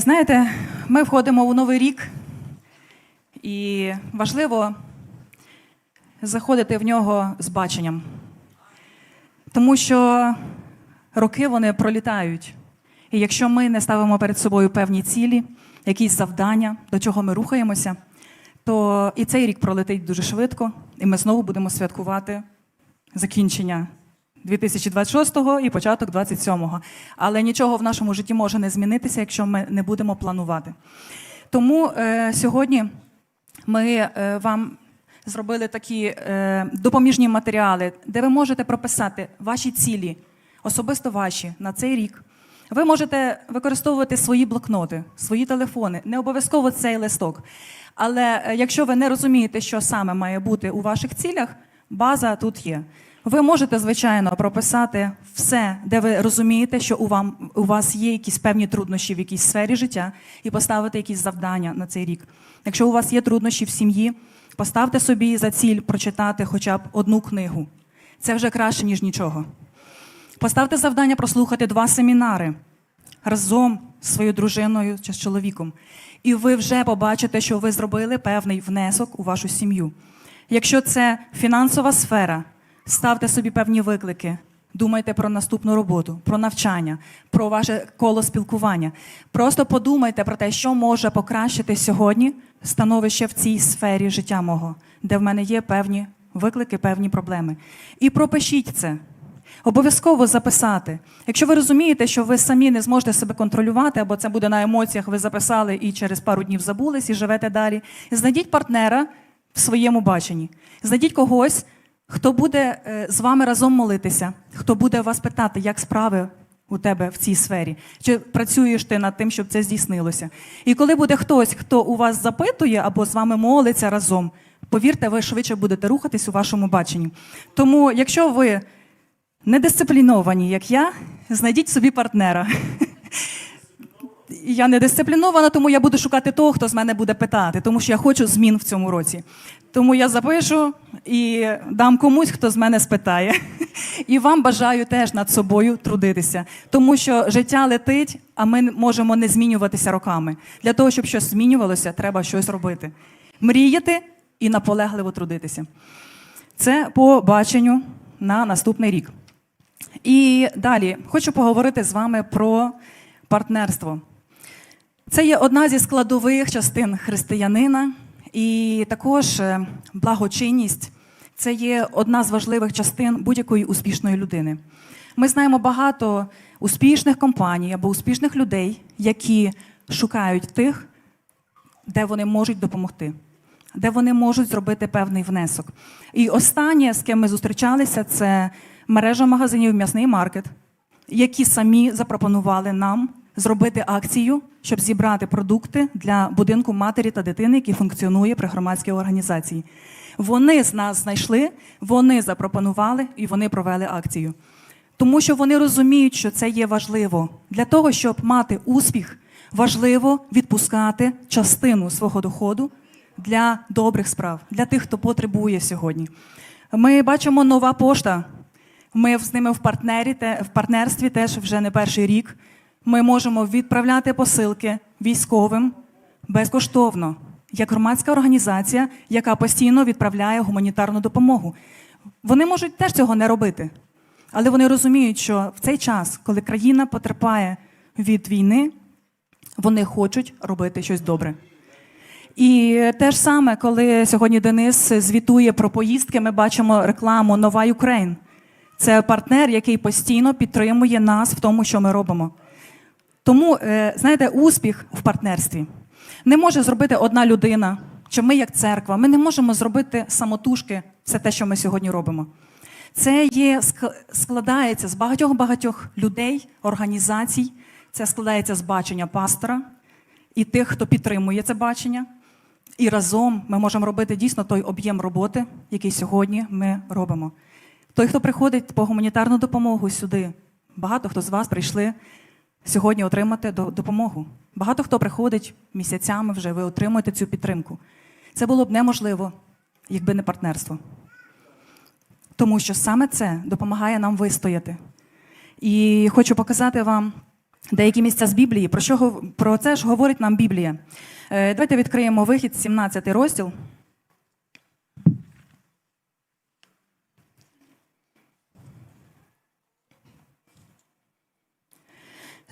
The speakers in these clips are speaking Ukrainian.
Знаєте, ми входимо у новий рік, і важливо заходити в нього з баченням. Тому що роки вони пролітають. І якщо ми не ставимо перед собою певні цілі, якісь завдання, до чого ми рухаємося, то і цей рік пролетить дуже швидко, і ми знову будемо святкувати закінчення 2026-го і початок 27-го. Але нічого в нашому житті може не змінитися, якщо ми не будемо планувати. Тому е, сьогодні ми е, вам зробили такі е, допоміжні матеріали, де ви можете прописати ваші цілі, особисто ваші на цей рік. Ви можете використовувати свої блокноти, свої телефони, не обов'язково цей листок. Але е, якщо ви не розумієте, що саме має бути у ваших цілях, база тут є. Ви можете, звичайно, прописати все, де ви розумієте, що у, вам, у вас є якісь певні труднощі в якійсь сфері життя, і поставити якісь завдання на цей рік. Якщо у вас є труднощі в сім'ї, поставте собі за ціль прочитати хоча б одну книгу. Це вже краще, ніж нічого. Поставте завдання прослухати два семінари разом з своєю дружиною чи з чоловіком. І ви вже побачите, що ви зробили певний внесок у вашу сім'ю. Якщо це фінансова сфера, ставте собі певні виклики. Думайте про наступну роботу, про навчання, про ваше коло спілкування. Просто подумайте про те, що може покращити сьогодні становище в цій сфері життя мого, де в мене є певні виклики, певні проблеми. І пропишіть це. Обов'язково записати. Якщо ви розумієте, що ви самі не зможете себе контролювати, або це буде на емоціях, ви записали і через пару днів забулись і живете далі. Знайдіть партнера в своєму баченні. Знайдіть когось, хто буде е, з вами разом молитися, хто буде вас питати, як справи у тебе в цій сфері, чи працюєш ти над тим, щоб це здійснилося. І коли буде хтось, хто у вас запитує або з вами молиться разом, повірте, ви швидше будете рухатись у вашому баченні. Тому, якщо ви недисципліновані, як я, знайдіть собі партнера. Я не дисциплінована, тому я буду шукати того, хто з мене буде питати, тому що я хочу змін в цьому році. Тому я запишу і дам комусь, хто з мене спитає. І вам бажаю теж над собою трудитися, тому що життя летить, а ми можемо не змінюватися роками. Для того, щоб щось змінювалося, треба щось робити. Мріяти і наполегливо трудитися. Це по баченню на наступний рік. І далі хочу поговорити з вами про партнерство. Це є одна зі складових частин християнина, і також е, благочинність це є одна з важливих частин будь-якої успішної людини. Ми знаємо багато успішних компаній або успішних людей, які шукають тих, де вони можуть допомогти, де вони можуть зробити певний внесок. І останнє, з ким ми зустрічалися, це мережа магазинів М'ясний маркет, які самі запропонували нам зробити акцію, щоб зібрати продукти для будинку матері та дитини, який функціонує при громадській організації. Вони з нас знайшли, вони запропонували і вони провели акцію. Тому що вони розуміють, що це є важливо. Для того, щоб мати успіх, важливо відпускати частину свого доходу для добрих справ, для тих, хто потребує сьогодні. Ми бачимо нова пошта. Ми з ними в партнері, в партнерстві теж вже не перший рік. Ми можемо відправляти посилки військовим безкоштовно, як громадська організація, яка постійно відправляє гуманітарну допомогу. Вони можуть теж цього не робити, але вони розуміють, що в цей час, коли країна потерпає від війни, вони хочуть робити щось добре. І те ж саме, коли сьогодні Денис звітує про поїздки, ми бачимо рекламу Нова Юкрейн. Це партнер, який постійно підтримує нас в тому, що ми робимо. Тому, е, знаєте, успіх в партнерстві не може зробити одна людина, чи ми як церква. Ми не можемо зробити самотужки все те, що ми сьогодні робимо. Це є складається з багатьох-багатьох людей, організацій. Це складається з бачення пастора і тих, хто підтримує це бачення. І разом ми можемо робити дійсно той об'єм роботи, який сьогодні ми робимо. Той, хто приходить по гуманітарну допомогу сюди, багато хто з вас прийшли сьогодні отримати допомогу. Багато хто приходить місяцями вже, ви отримуєте цю підтримку. Це було б неможливо, якби не партнерство. Тому що саме це допомагає нам вистояти. І хочу показати вам деякі місця з Біблії. Про що про це ж говорить нам Біблія? Е, Давайте відкриємо вихід, 17 розділ.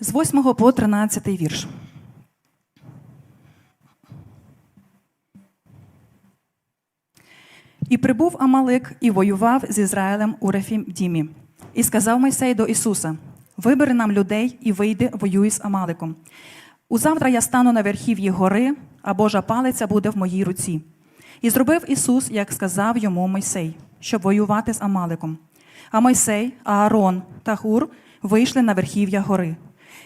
З 8 по 13 вірш. І прибув Амалик і воював з Ізраїлем у Рефімдімі. І сказав Мойсей до Ісуса: Вибери нам людей і вийди, воюй з Амаликом. Узавтра я стану на верхів'ї гори, а Божа палиця буде в моїй руці. І зробив Ісус, як сказав йому Мойсей, щоб воювати з Амаликом. А Мойсей, Аарон та Хур вийшли на верхів'я гори.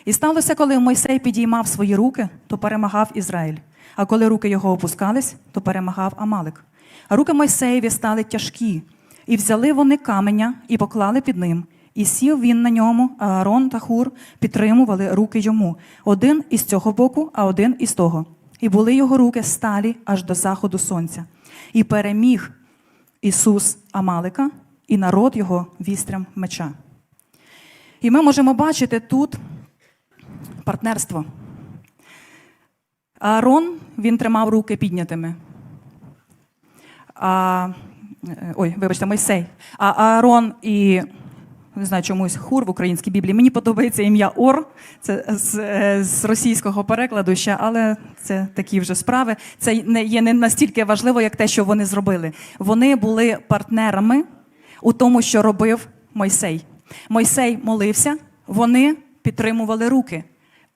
І сталося, коли Мойсей підіймав свої руки, то перемагав Ізраїль. А коли руки його опускались, то перемагав Амалик. А руки Мойсеєві стали тяжкі, і взяли вони каменя і поклали під ним. І сів він на ньому, а Аарон та Хур підтримували руки йому, один із цього боку, а один із того. І були його руки сталі аж до заходу сонця. І переміг Ісус Амалика, і народ його вістрям меча. І ми можемо бачити тут партнерство. Аарон він тримав руки піднятими. А, е, ой, вибачте, Мойсей. А Аарон і не знаю, чомусь хур в українській Біблії. Мені подобається ім'я Ор, це з, е, з російського перекладу ще, але це такі вже справи. Це не є не настільки важливо, як те, що вони зробили. Вони були партнерами у тому, що робив Мойсей. Мойсей молився, вони підтримували руки.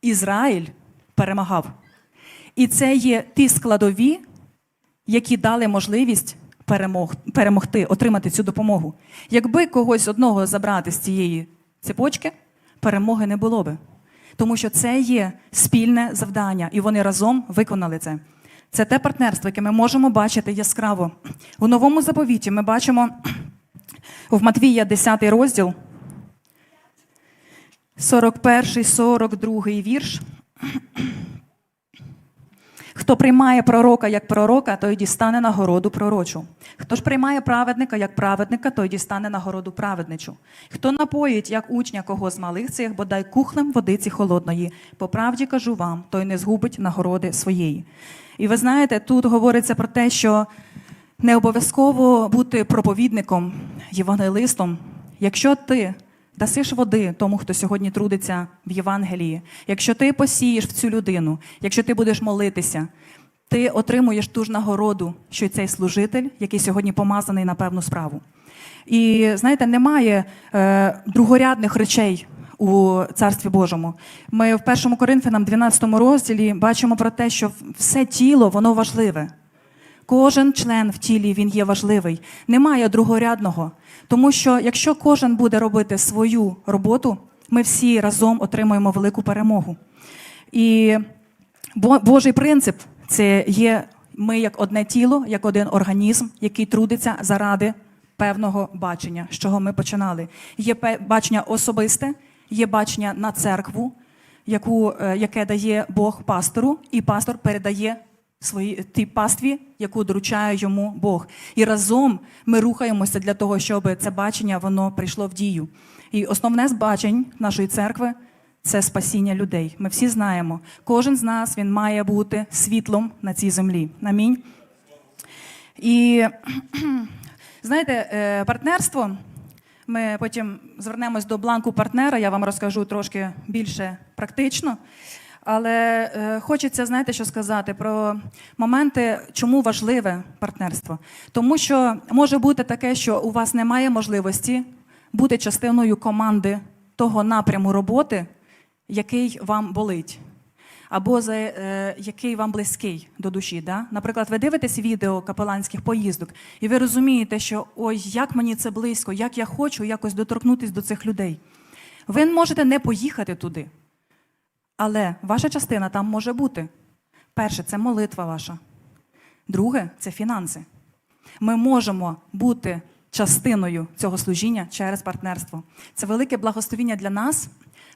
Ізраїль перемагав. І це є ті складові, які дали можливість перемог, перемогти, отримати цю допомогу. Якби когось одного забрати з цієї цепочки, перемоги не було би. Тому що це є спільне завдання, і вони разом виконали це. Це те партнерство, яке ми можемо бачити яскраво. У новому заповіті ми бачимо в Матвія 10 розділ, 41, 42 вірш. Хто приймає пророка як пророка, той дістане нагороду пророчу. Хто ж приймає праведника як праведника, той дістане нагороду праведничу. Хто напоїть як учня кого з малих цих, бодай кухлем водиці холодної. По правді кажу вам, той не згубить нагороди своєї. І ви знаєте, тут говориться про те, що не обов'язково бути проповідником, євангелистом. Якщо ти дасиш води тому, хто сьогодні трудиться в Євангелії, якщо ти посієш в цю людину, якщо ти будеш молитися, ти отримуєш ту ж нагороду, що й цей служитель, який сьогодні помазаний на певну справу. І знаєте, немає е, другорядних речей у Царстві Божому. Ми в першому Коринфянам, 12 розділі, бачимо про те, що все тіло воно важливе. Кожен член в тілі він є важливий. Немає другорядного. Тому що якщо кожен буде робити свою роботу, ми всі разом отримуємо велику перемогу. І Божий принцип це є ми як одне тіло, як один організм, який трудиться заради певного бачення, з чого ми починали. Є бачення особисте, є бачення на церкву, яку, е, яке дає Бог пастору, і пастор передає свої тій пастві, яку доручає йому Бог. І разом ми рухаємося для того, щоб це бачення воно прийшло в дію. І основне з бачень нашої церкви це спасіння людей. Ми всі знаємо, кожен з нас він має бути світлом на цій землі. Амінь. І знаєте, е, партнерство. Ми потім звернемось до бланку партнера, я вам розкажу трошки більше практично. Але е, хочеться, знаєте, що сказати про моменти, чому важливе партнерство. Тому що може бути таке, що у вас немає можливості бути частиною команди того напряму роботи, який вам болить, або за е, який вам близький до душі. Да? Наприклад, ви дивитесь відео капеланських поїздок, і ви розумієте, що ой, як мені це близько, як я хочу якось доторкнутися до цих людей. Ви можете не поїхати туди, але ваша частина там може бути. Перше, це молитва ваша. Друге це фінанси. Ми можемо бути частиною цього служіння через партнерство. Це велике благословіння для нас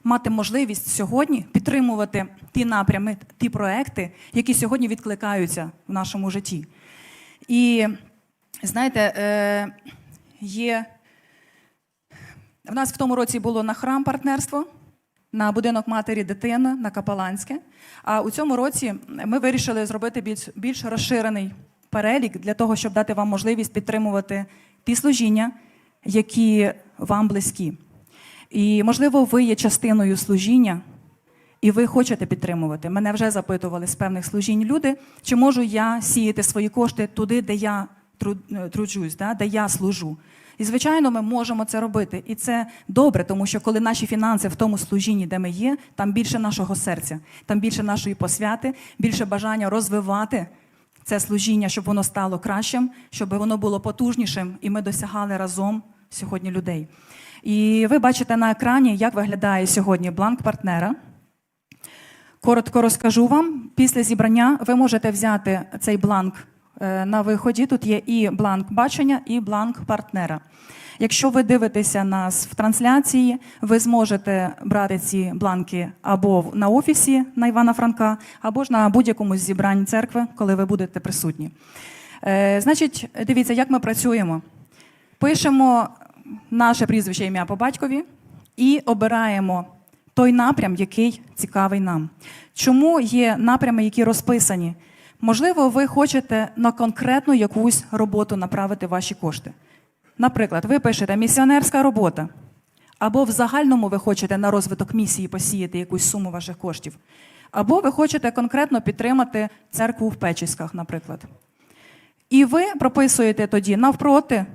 мати можливість сьогодні підтримувати ті напрями, ті проекти, які сьогодні відкликаються в нашому житті. І знаєте, е, є в нас в тому році було на храм партнерство. На будинок матері дитини на Капеланське. А у цьому році ми вирішили зробити більш, більш розширений перелік для того, щоб дати вам можливість підтримувати ті служіння, які вам близькі. І, можливо, ви є частиною служіння, і ви хочете підтримувати. Мене вже запитували з певних служінь люди, чи можу я сіяти свої кошти туди, де я е, труджусь, да, де я служу. І, звичайно, ми можемо це робити. І це добре, тому що коли наші фінанси в тому служінні, де ми є, там більше нашого серця, там більше нашої посвяти, більше бажання розвивати це служіння, щоб воно стало кращим, щоб воно було потужнішим, і ми досягали разом сьогодні людей. І ви бачите на екрані, як виглядає сьогодні бланк партнера. Коротко розкажу вам. Після зібрання ви можете взяти цей бланк на виході. Тут є і бланк бачення, і бланк партнера. Якщо ви дивитеся нас в трансляції, ви зможете брати ці бланки або на офісі на Івана Франка, або ж на будь-якому з зібрань церкви, коли ви будете присутні. Е, Значить, дивіться, як ми працюємо. Пишемо наше прізвище ім'я по батькові і обираємо той напрям, який цікавий нам. Чому є напрями, які розписані? Можливо, ви хочете на конкретну якусь роботу направити ваші кошти. Наприклад, ви пишете місіонерська робота, або в загальному ви хочете на розвиток місії посіяти якусь суму ваших коштів, або ви хочете конкретно підтримати церкву в Печіськах, наприклад. І ви прописуєте тоді навпроти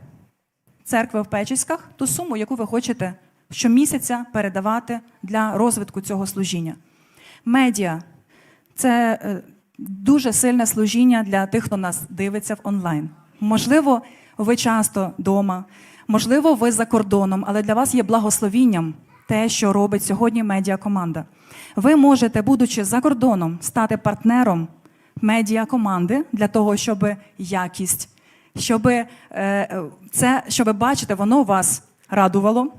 церкви в Печіськах ту суму, яку ви хочете щомісяця передавати для розвитку цього служіння. Медіа це е, дуже сильне служіння для тих, хто нас дивиться в онлайн. Можливо, ви часто вдома, можливо, ви за кордоном, але для вас є благословінням те, що робить сьогодні медіакоманда. Ви можете, будучи за кордоном, стати партнером медіакоманди для того, щоб якість, щоб е, це, щоб бачите, воно вас радувало.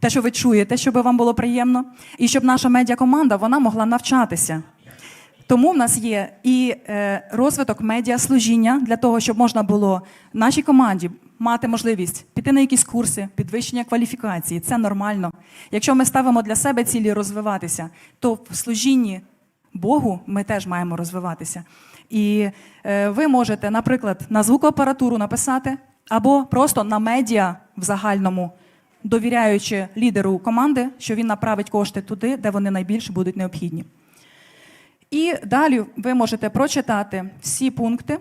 Те, що ви чуєте, щоб вам було приємно, і щоб наша медіакоманда вона могла навчатися. Тому в нас є і е, розвиток медіаслужіння для того, щоб можна було нашій команді мати можливість піти на якісь курси, підвищення кваліфікації. Це нормально. Якщо ми ставимо для себе цілі розвиватися, то в служінні Богу ми теж маємо розвиватися. І е, ви можете, наприклад, на звукоапаратуру написати або просто на медіа в загальному, довіряючи лідеру команди, що він направить кошти туди, де вони найбільше будуть необхідні. І далі ви можете прочитати всі пункти.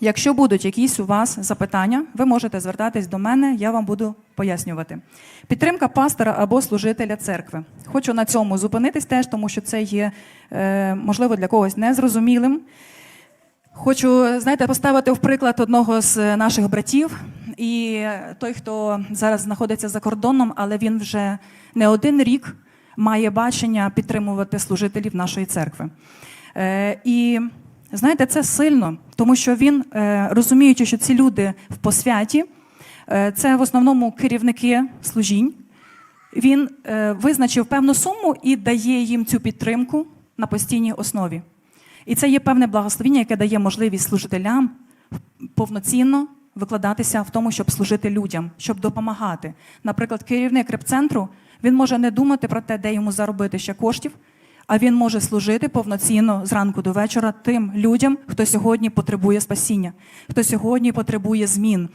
Якщо будуть якісь у вас запитання, ви можете звертатись до мене, я вам буду пояснювати. Підтримка пастора або служителя церкви. Хочу на цьому зупинитись теж, тому що це є, е, можливо, для когось незрозумілим. Хочу, знаєте, поставити в приклад одного з наших братів. І той, хто зараз знаходиться за кордоном, але він вже не один рік має бачення підтримувати служителів нашої церкви. Е, і знаєте, це сильно, тому що він, е, розуміючи, що ці люди в посвяті, е, це в основному керівники служінь. Він визначив певну суму і дає їм цю підтримку на постійній основі. І це є певне благословіння, яке дає можливість служителям повноцінно викладатися в тому, щоб служити людям, щоб допомагати. Наприклад, керівник репцентру він може не думати про те, де йому заробити ще коштів, а він може служити повноцінно зранку до вечора тим людям, хто сьогодні потребує спасіння, хто сьогодні потребує змін.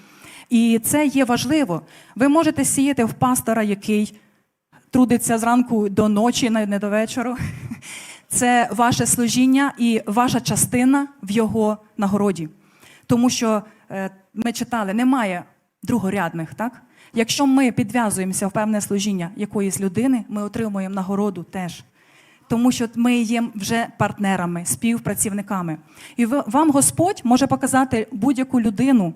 І це є важливо. Ви можете сіяти в пастора, який трудиться зранку до ночі, навіть не до вечора. Це ваше служіння і ваша частина в його нагороді. Тому що е, ми читали, немає другорядних, так? Якщо ми підв'язуємося в певне служіння якоїсь людини, ми отримуємо нагороду теж. Тому що ми є вже партнерами, співпрацівниками. І вам Господь може показати будь-яку людину,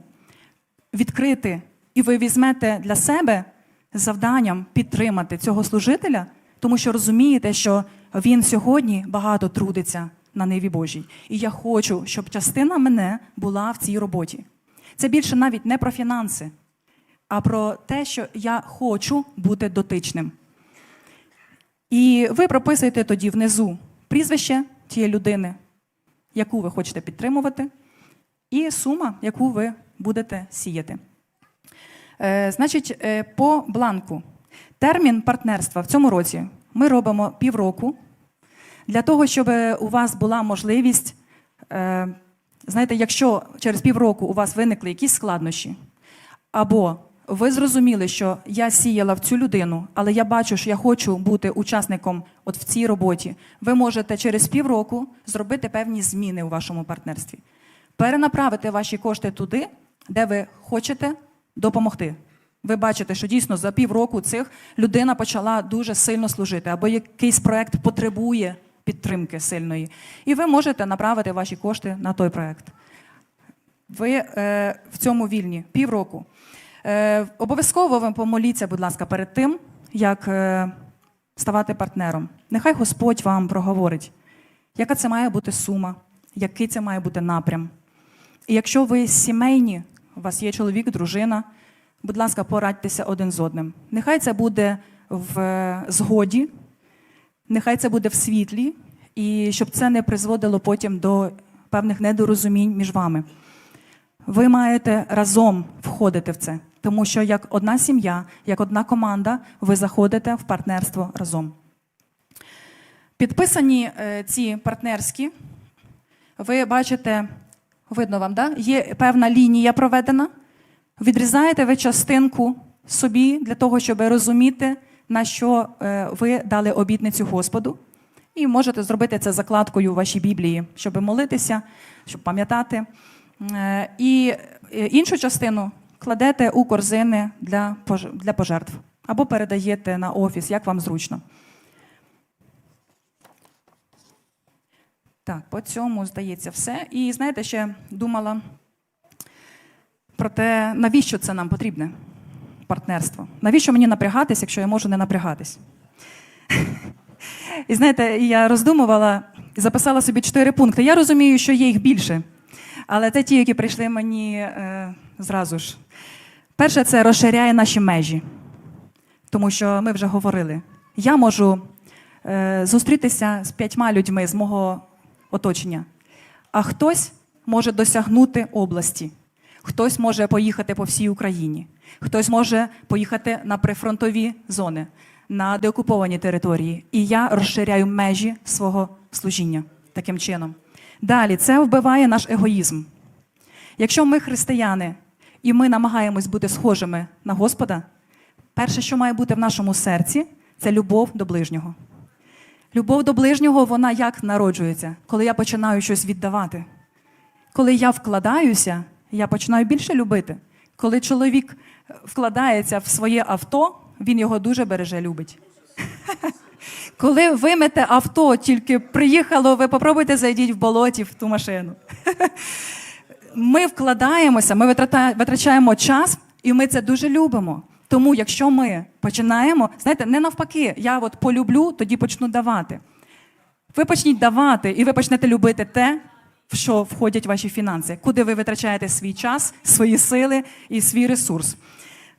відкрити, і ви візьмете для себе завданням підтримати цього служителя, тому що розумієте, що він сьогодні багато трудиться на ниві Божій. І я хочу, щоб частина мене була в цій роботі. Це більше навіть не про фінанси, а про те, що я хочу бути дотичним. І ви прописуєте тоді внизу прізвище тієї людини, яку ви хочете підтримувати, і сума, яку ви будете сіяти. Е, значить, е, по бланку. Термін партнерства в цьому році ми робимо півроку для того, щоб у вас була можливість, е, знаєте, якщо через півроку у вас виникли якісь складнощі, або ви зрозуміли, що я сіяла в цю людину, але я бачу, що я хочу бути учасником от в цій роботі, ви можете через півроку зробити певні зміни у вашому партнерстві, перенаправити ваші кошти туди, де ви хочете допомогти. Ви бачите, що дійсно за півроку цих людина почала дуже сильно служити, або якийсь проект потребує підтримки сильної. І ви можете направити ваші кошти на той проект. Ви е, в цьому вільні півроку. Е, обов'язково ви помоліться, будь ласка, перед тим, як е, ставати партнером. Нехай Господь вам проговорить, яка це має бути сума, який це має бути напрям. І якщо ви сімейні, у вас є чоловік, дружина, будь ласка, порадьтеся один з одним. Нехай це буде в е, згоді, нехай це буде в світлі, і щоб це не призводило потім до певних недорозумінь між вами. Ви маєте разом входити в це, тому що як одна сім'я, як одна команда, ви заходите в партнерство разом. Підписані е, ці партнерські, ви бачите, видно вам, да? є певна лінія проведена. Відрізаєте ви частинку собі для того, щоб розуміти, на що е, ви дали обітницю Господу. І можете зробити це закладкою у вашій Біблії, щоб молитися, щоб пам'ятати. Е, І е, іншу частину кладете у корзини для пожертв або передаєте на офіс, як вам зручно. Так, по цьому здається все. І знаєте, ще думала про те, навіщо це нам потрібне партнерство. Навіщо мені напрягатись, якщо я можу не напрягатись? І знаєте, я роздумувала і записала собі чотири пункти. Я розумію, що є їх більше, але це ті, які прийшли мені е, зразу ж. Перше, це розширяє наші межі, тому що ми вже говорили. Я можу е, зустрітися з п'ятьма людьми з мого оточення, а хтось може досягнути області, хтось може поїхати по всій Україні, хтось може поїхати на прифронтові зони, на деокуповані території. І я розширяю межі свого служіння таким чином. Далі це вбиває наш егоїзм. Якщо ми християни і ми намагаємось бути схожими на Господа, перше, що має бути в нашому серці, це любов до ближнього. Любов до ближнього, вона як народжується, коли я починаю щось віддавати. Коли я вкладаюся, я починаю більше любити. Коли чоловік вкладається в своє авто, він його дуже береже, любить. Коли вимете авто, тільки приїхало, ви попробуйте зайдіть в болоті в ту машину. Ми вкладаємося, ми витрачаємо час, і ми це дуже любимо. Тому, якщо ми починаємо, знаєте, не навпаки, я от полюблю, тоді почну давати. Ви почніть давати, і ви почнете любити те, в що входять ваші фінанси, куди ви витрачаєте свій час, свої сили і свій ресурс.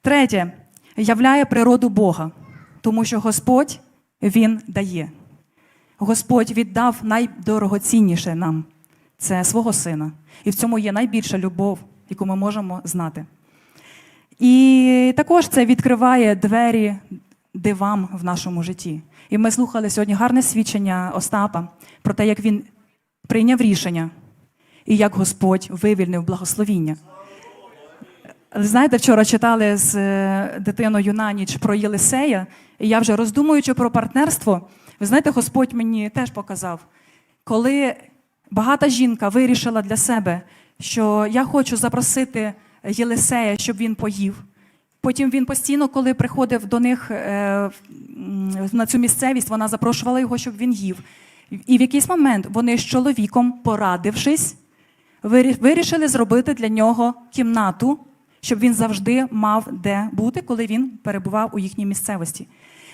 Третє, являє природу Бога, тому що Господь Він дає. Господь віддав найдорогоцінніше нам це свого сина. І в цьому є найбільша любов, яку ми можемо знати. І також це відкриває двері дивам в нашому житті. І ми слухали сьогодні гарне свідчення Остапа про те, як він прийняв рішення і як Господь вивільнив благословіння. Знаєте, вчора читали з е, дитиною на ніч про Єлисея, і я вже роздумуючи про партнерство, ви знаєте, Господь мені теж показав, коли багата жінка вирішила для себе, що я хочу запросити Єлисея, щоб він поїв. Потім він постійно, коли приходив до них е, на цю місцевість, вона запрошувала його, щоб він їв. І в якийсь момент вони з чоловіком, порадившись, вирішили зробити для нього кімнату, щоб він завжди мав де бути, коли він перебував у їхній місцевості.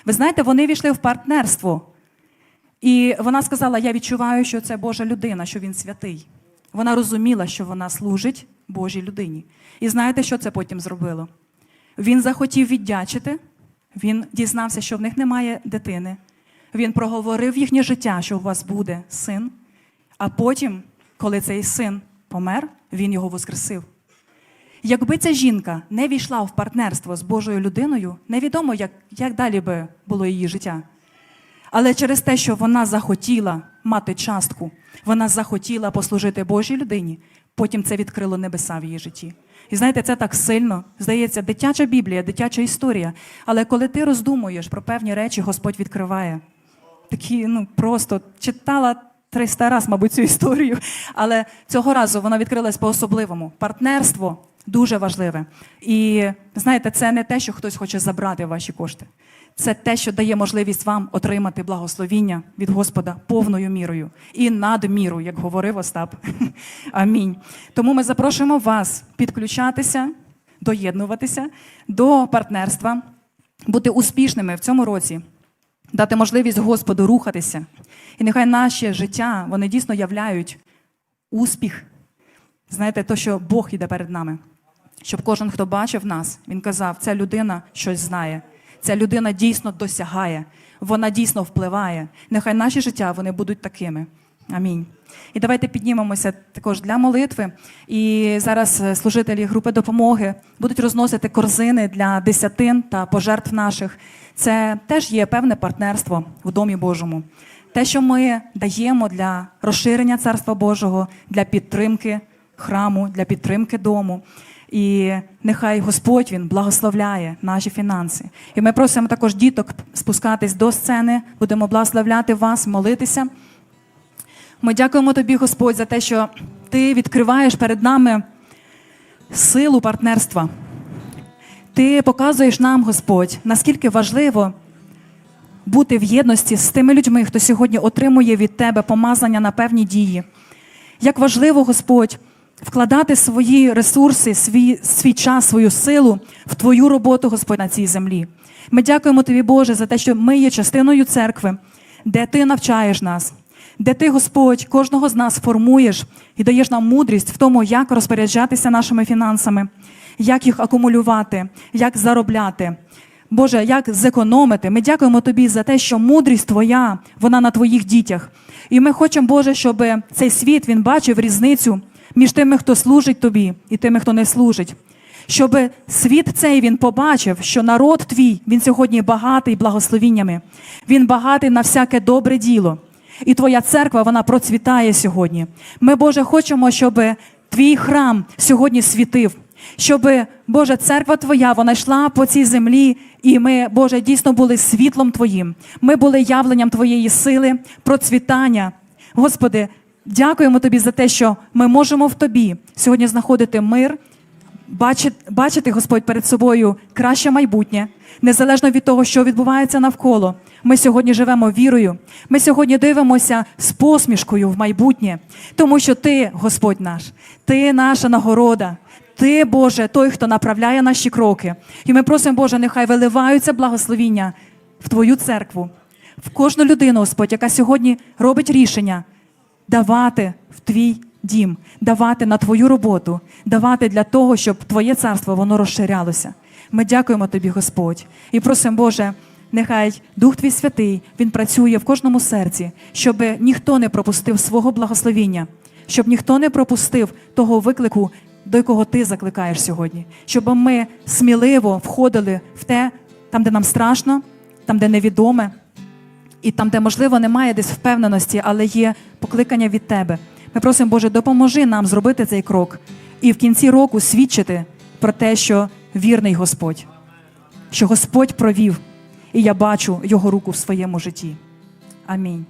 Ви знаєте, вони війшли в партнерство. І вона сказала: Я відчуваю, що це Божа людина, що він святий. Вона розуміла, що вона служить Божій людині. І знаєте, що це потім зробило? Він захотів віддячити, він дізнався, що в них немає дитини. Він проговорив їхнє життя, що у вас буде син. А потім, коли цей син помер, він його воскресив. Якби ця жінка не війшла в партнерство з Божою людиною, невідомо, як, як далі би було її життя. Але через те, що вона захотіла мати частку, вона захотіла послужити Божій людині, потім це відкрило небеса в її житті. І знаєте, це так сильно. Здається, дитяча Біблія, дитяча історія. Але коли ти роздумуєш про певні речі, Господь відкриває. Такі, ну просто читала 300 раз, мабуть, цю історію. Але цього разу вона відкрилась по-особливому. Партнерство дуже важливе. І знаєте, це не те, що хтось хоче забрати ваші кошти. Це те, що дає можливість вам отримати благословіння від Господа повною мірою і над міру, як говорив Остап. Амінь. Тому ми запрошуємо вас підключатися, доєднуватися до партнерства, бути успішними в цьому році, дати можливість Господу рухатися. І нехай наше життя вони дійсно являють успіх. Знаєте, то, що Бог іде перед нами. Щоб кожен, хто бачив нас, він казав, ця людина щось знає. Ця людина дійсно досягає, вона дійсно впливає. Нехай наші життя вони будуть такими. Амінь. І давайте піднімемося також для молитви. І зараз е, служителі групи допомоги будуть розносити корзини для десятин та пожертв наших. Це теж є певне партнерство в Домі Божому. Те, що ми даємо для розширення Царства Божого, для підтримки храму, для підтримки дому. І нехай Господь Він благословляє наші фінанси. І ми просимо також діток спускатись до сцени, будемо благословляти вас, молитися. Ми дякуємо тобі, Господь, за те, що ти відкриваєш перед нами силу партнерства. Ти показуєш нам, Господь, наскільки важливо бути в єдності з тими людьми, хто сьогодні отримує від тебе помазання на певні дії. Як важливо, Господь, вкладати свої ресурси, свій, свій час, свою силу в Твою роботу, Господь, на цій землі. Ми дякуємо Тобі, Боже, за те, що ми є частиною церкви, де Ти навчаєш нас, де Ти, Господь, кожного з нас формуєш і даєш нам мудрість в тому, як розпоряджатися нашими фінансами, як їх акумулювати, як заробляти. Боже, як зекономити. Ми дякуємо Тобі за те, що мудрість Твоя, вона на Твоїх дітях. І ми хочемо, Боже, щоб цей світ він бачив різницю між тими, хто служить Тобі, і тими, хто не служить. Щоб світ цей він побачив, що народ твій він сьогодні багатий благословіннями, він багатий на всяке добре діло. І твоя церква вона процвітає сьогодні. Ми, Боже, хочемо, щоб твій храм сьогодні світив, щоб Боже, церква Твоя вона йшла по цій землі, і ми, Боже, дійсно були світлом Твоїм. Ми були явленням Твоєї сили, процвітання. Господи, дякуємо Тобі за те, що ми можемо в Тобі сьогодні знаходити мир, бачити, бачити, Господь, перед собою краще майбутнє, незалежно від того, що відбувається навколо. Ми сьогодні живемо вірою. Ми сьогодні дивимося з посмішкою в майбутнє, тому що Ти, Господь наш, Ти наша нагорода. Ти, Боже, той, хто направляє наші кроки. І ми просимо, Боже, нехай виливаються благословіння в Твою церкву, в кожну людину, Господь, яка сьогодні робить рішення давати в Твій дім, давати на Твою роботу, давати для того, щоб Твоє царство воно розширялося. Ми дякуємо Тобі, Господь, і просимо, Боже. Нехай Дух Твій Святий Він працює в кожному серці, щоб ніхто не пропустив свого благословіння, щоб ніхто не пропустив того виклику, до якого ти закликаєш сьогодні, щоб ми сміливо входили в те, там, де нам страшно, там, де невідоме, і там, де, можливо, немає десь впевненості, але є покликання від тебе. Ми просимо, Боже, допоможи нам зробити цей крок і в кінці року свідчити про те, що вірний Господь, що Господь провів, і я бачу його руку в своєму житті. Амінь.